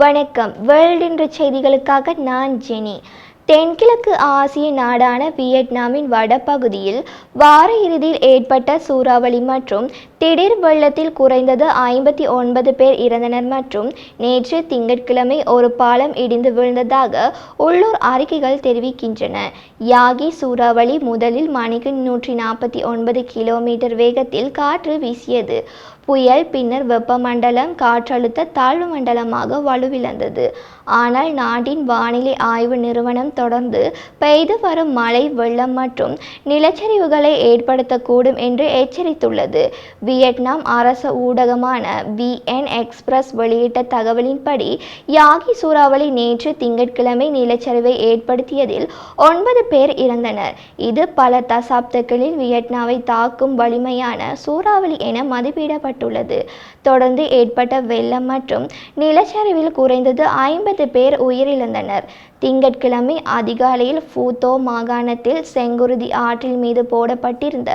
வணக்கம். வேர்ல்ட் என்ற செய்திகளுக்காக நான் ஜெனி. தென்கிழக்கு ஆசிய நாடான வியட்நாமின் வடபகுதியில் வார இறுதியில் ஏற்பட்ட சூறாவளி மற்றும் திடீர் வெள்ளத்தில் குறைந்தது ஐம்பத்தி ஒன்பது பேர் இறந்தனர் மற்றும் நேற்று திங்கட்கிழமை ஒரு பாலம் இடிந்து விழுந்ததாக உள்ளூர் அறிக்கைகள் தெரிவிக்கின்றன. யாகி சூறாவளி முதலில் மணிக்கு நூற்றி நாற்பத்தி ஒன்பது கிலோமீட்டர் வேகத்தில் காற்று வீசியது. புயல் பின்னர் வெப்பமண்டலம் காற்றழுத்த தாழ்வு மண்டலமாக வலுவிழந்தது. ஆனால் நாட்டின் வானிலை ஆய்வு நிறுவனம் தொடர்ந்து பெய்து வரும் மழை வெள்ளம் மற்றும் நிலச்சரிவுகளை ஏற்படுத்தக்கூடும் என்று எச்சரித்துள்ளது. வியட்நாம் அரச ஊடகமான விஎன் எக்ஸ்பிரஸ் வெளியிட்ட தகவலின்படி யாகி சூறாவளி நேற்று திங்கட்கிழமை நிலச்சரிவை ஏற்படுத்தியதில் ஒன்பது பேர் இறந்தனர். இது பல தசாப்தங்களில் வியட்நாமை தாக்கும் வலிமையான சூறாவளி என மதிப்பிடப்பட்டுள்ளது தொடர்ந்து ஏற்பட்ட வெள்ளம் மற்றும் நிலச்சரிவில் குறைந்தது ஐம்பது பேர் உயிரிழந்தனர். திங்கட்கிழமை அதிகாலையில் ஃபூத்தோ மாகாணத்தில் செங்குருதி ஆற்றில் மீது போடப்பட்டிருந்த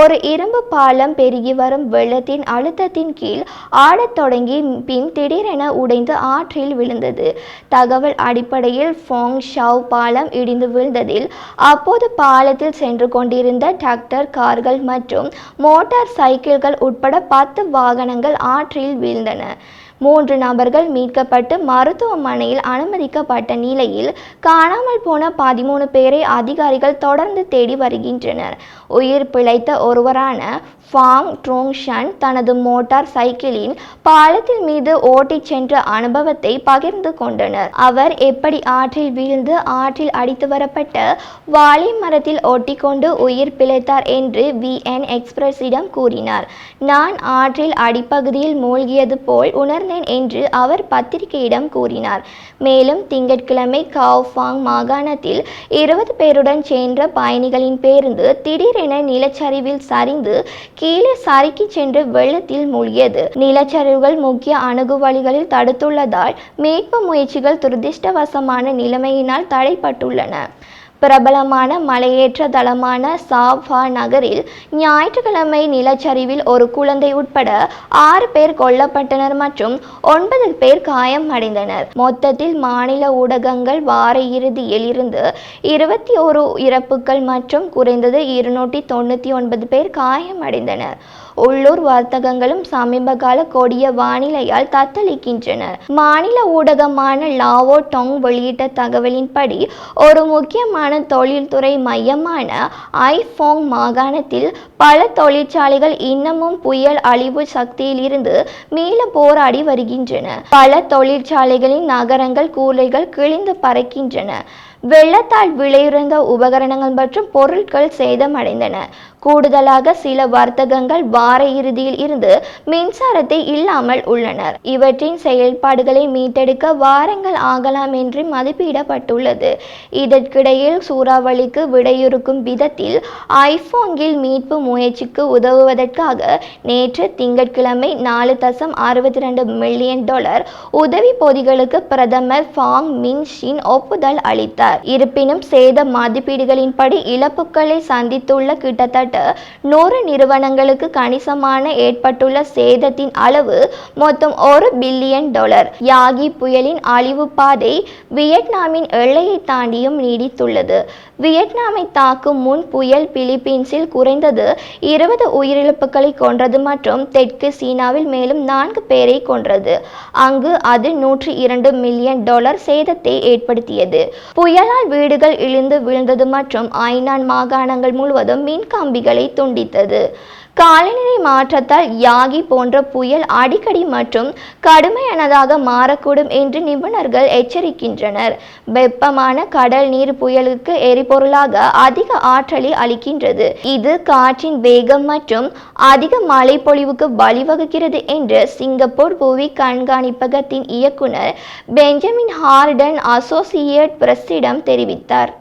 ஒரு இரும்பு பாலம் பெருகி வரும் வெள்ளத்தின் அழுத்தத்தின் கீழ் ஆடத் தொடங்கி பின் திடீரென உடைந்து ஆற்றில் விழுந்தது. தகவல் அடிப்படையில் ஃபோங் ஷவ் பாலம் இடிந்து விழுந்ததில் அப்போது பாலத்தில் சென்று கொண்டிருந்த டிராக்டர் கார்கள் மற்றும் மோட்டார் சைக்கிள்கள் உட்பட பத்து வாகனங்கள் ஆற்றில் வீழ்ந்தன. மூன்று நபர்கள் மீட்கப்பட்டு மருத்துவமனையில் அனுமதிக்கப்பட்ட நிலையில் காணாமல் போன பதிமூணு பேரை அதிகாரிகள் தொடர்ந்து தேடி வருகின்றனர். உயிர் பிழைத்த ஒருவரான ஃபாங் ட்ரோங்ஷன் தனது மோட்டார் சைக்கிளின் பாலத்தின் மீது ஓட்டிச் சென்ற அனுபவத்தை பகிர்ந்து கொண்டனர். அவர் எப்படி ஆற்றில் வீழ்ந்து ஆற்றில் அடித்து வரப்பட்ட வாழை மரத்தில் ஒட்டிக்கொண்டு உயிர் பிழைத்தார் என்று விஎன் எக்ஸ்பிரஸிடம் கூறினார். நான் ஆற்றில் அடிப்பகுதியில் மூழ்கியது போல் உணர்ந்தேன் என்று அவர் பத்திரிகையிடம் கூறினார். மேலும் திங்கட்கிழமை காவ்பாங் மாகாணத்தில் இருபது பேருடன் சென்ற பயணிகளின் பேருந்து திடீரென நிலச்சரிவில் சரிந்து கீழே சறுக்கி சென்று வெள்ளத்தில் மூழ்கியது. நிலச்சரிவுகள் முக்கிய அணுகுவழிகளில் தடுத்துள்ளதால் மீட்பு முயற்சிகள் துரதிர்ஷ்டவசமான நிலைமையினால் தடைப்பட்டுள்ளன. பிரபலமான மலையேற்ற தளமான சாஃபா நகரில் ஞாயிற்றுக்கிழமை நிலச்சரிவில் ஒரு குழந்தை உட்பட ஆறு பேர் கொல்லப்பட்டனர் மற்றும் ஒன்பது பேர் காயம் அடைந்தனர். மொத்தத்தில் மாநில ஊடகங்கள் வார இறுதியில் இருந்து இருபத்தி ஒரு இறப்புகள் மற்றும் குறைந்தது இருநூற்றி தொண்ணூற்றி ஒன்பது பேர் காயமடைந்தனர் உள்ளூர் வர்த்தகங்களும் சமீபகால கொடிய வானிலையால் தத்தளிக்கின்றன மாநில ஊடகமான லாவோ டொங் வெளியிட்ட தகவலின்படி ஒரு முக்கியமான தொழில்துறை மையமான ஐஃபோங் மாகாணத்தில் பல தொழிற்சாலைகள் இன்னமும் புயல் அழிவு சக்தியில் இருந்து மீள போராடி வருகின்றன. பல தொழிற்சாலைகளின் நகரங்கள் கூரைகள் கிழிந்து பறக்கின்றன. வெள்ளத்தால் விலையுறந்த உபகரணங்கள் மற்றும் பொருட்கள் சேதமடைந்தன. கூடுதலாக சில வர்த்தகங்கள் வார இறுதியில் இருந்து மின்சாரத்தை இல்லாமல் உள்ளனர். இவற்றின் செயல்பாடுகளை மீட்டெடுக்க வாரங்கள் ஆகலாம் என்று மதிப்பிடப்பட்டுள்ளது. இதற்கிடையில் சூறாவளிக்கு விடையிறுக்கும் விதத்தில் ஐபோங்கில் மீட்பு முயற்சிக்கு உதவுவதற்காக நேற்று திங்கட்கிழமை நாலு தசம் அறுபத்தி ரெண்டு மில்லியன் டாலர் உதவி பொதிகளுக்கு பிரதமர் ஃபாங் மின் ஷின் ஒப்புதல் அளித்தார். இருப்பினும் சேத மதிப்பீடுகளின்படி இழப்புகளை சந்தித்துள்ள கிட்டத்தட்ட நூறு நிறுவனங்களுக்கு கணிசமான ஏற்பட்டுள்ள சேதத்தின் அளவு மொத்தம் ஒரு பில்லியன் டாலர். யாகி புயலின் அழிவு பாதை வியட்நாமின் எல்லையை தாண்டியும் நீடித்துள்ளது. வியட்நாமை தாக்கும் முன் புயல் பிலிப்பீன்ஸில் குறைந்தது இருபது உயிரிழப்புகளை கொன்றது மற்றும் தெற்கு சீனாவில் மேலும் நான்கு பேரை கொன்றது. அங்கு அது நூற்றி இரண்டு மில்லியன் டாலர் சேதத்தை ஏற்படுத்தியது. புயலால் வீடுகள் இழிந்து விழுந்தது மற்றும் ஐநான் மாகாணங்கள் முழுவதும் பகுதிகளை துண்டித்தது. காலநிலை மாற்றத்தால் யாகி போன்ற புயல் அடிக்கடி மற்றும் கடுமையானதாக மாறக்கூடும் என்று நிபுணர்கள் எச்சரிக்கின்றனர். வெப்பமான கடல் நீர் புயலுக்கு எரிபொருளாக அதிக ஆற்றலை அளிக்கின்றது. இது காற்றின் வேகம் மற்றும் அதிக மழைப்பொழிவுக்கு வழிவகுக்கிறது என்று சிங்கப்பூர் புவி கண்காணிப்பகத்தின் இயக்குனர் பெஞ்சமின் ஹார்டன் அசோசியேட் பிரஸிடம் தெரிவித்தார்.